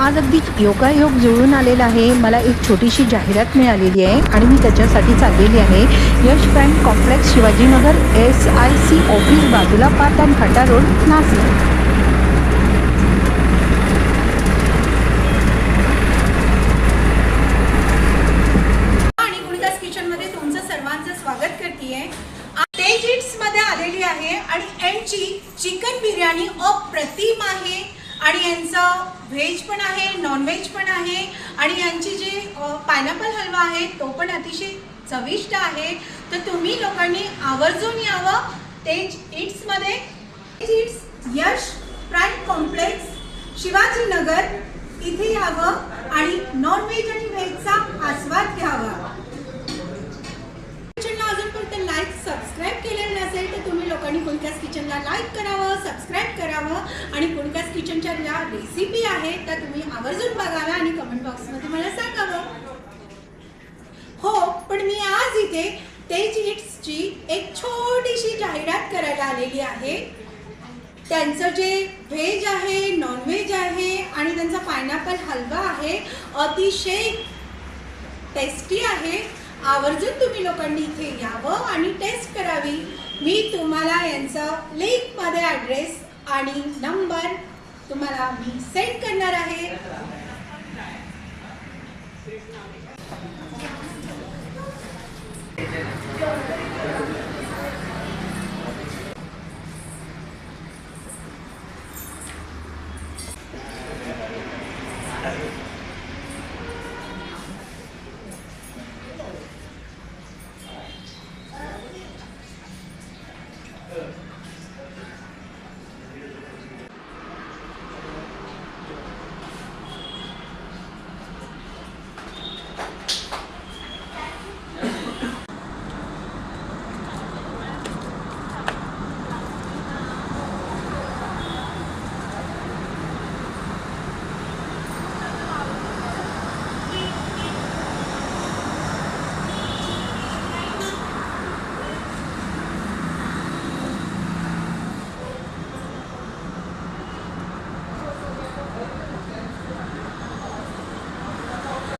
आज अगदी योगायोग जुळून आलेला आहे. मला एक छोटीशी जाहिरात मिळालेली आहे आणि मी त्याच्यासाठी चाललेली आहे. Yash bank complex Shivajinagar S I C office बाजूला पाटण फाटा रोड नाशिक. आणि तुमचं सर्वांचं स्वागत करते आलेली आहे आणि यांची चिकन बिर्याणी अप्रतिम यांचं व्हेज पण आहे नॉनव्हेज पण आहे आणि यांची जी पायनॅपल हलवा आहे तो पण अतिशय चविष्ट आहे. तर तुम्ही लोकांनी आवर्जून यावं. Tej इट्समध्ये. Eats Yash prime complex Shivajinagar. इथे यावं आणि नॉनव्हेज आणि व्हेजचा आस्वाद घ्यावा. अजूनपर्यंत लाईक सबस्क्राईब केलेलं नसेल तर तुम्ही लोकांनी कुणकास किचनला लाईक करावं सबस्क्राईब करावं आणि कुणकास किचनच्या ज्या रेसिपी आहेत त्या तुम्ही आवर्जून बघाव्या आणि कमेंट बॉक्समध्ये मला सांगावं हो पण मी आज इथे तेज इट्सची एक छोटीशी जाहिरात करायला आलेली आहे. त्यांचं जे व्हेज आहे नॉनव्हेज आहे आणि त्यांचा पायनॅपल हलवा आहे अतिशय टेस्टी आहे. आवर्जून तुम्ही लोकांनी इथे यावं आणि टेस्ट करावी. मी तुम्हाला यांचं लिंकमध्ये ॲड्रेस आणि नंबर तुम्हाला मी सेंड करणार आहे.